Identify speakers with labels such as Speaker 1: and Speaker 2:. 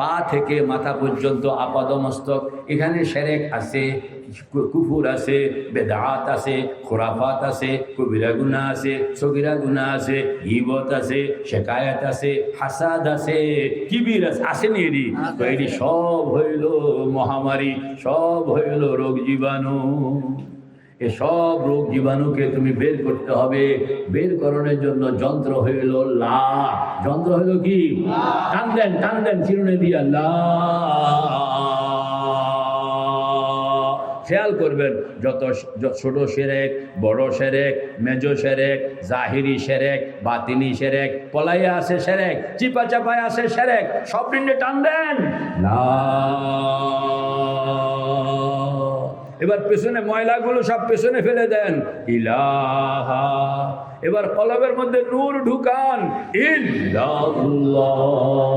Speaker 1: পা থেকে মাথা পর্যন্ত আপাদমস্তক। এখানে সেরেক আছে, কুফুর আছে, বেদাত আছে, খোরাফাত আছে, কবিরা গুণা আছে, সগিরা গুণা আছে হিবত আছে, শেকায়াত আছে, হাসাদ আছে, কিবির আছে, আসেনি এটি? তো এটি সব হইল মহামারী, সব হইল রোগ জীবাণু। এ সব রোগ জীবাণুকে তুমি বের করতে হবে। বের করণের জন্য যন্ত্র হইল লা। যন্ত্র হইল কি? টান দেন টান দেন চিরুনে দিয়া লা। খেয়াল করবেন যত ছোট সেরেক বড় সেরেক মেজো সেরেক জাহিরি সেরেক বাতিনি সেরেক পলাইয়া আছে সেরেক চিপা চাপায় আছে সেরেক সব দিনে টান দেন। লা। এবার পেছনে ময়লাগুলো সব পেছনে ফেলে দেন। ইলাহা। এবার কলবের মধ্যে নূর ঢুকান। ইল্লাল্লাহ।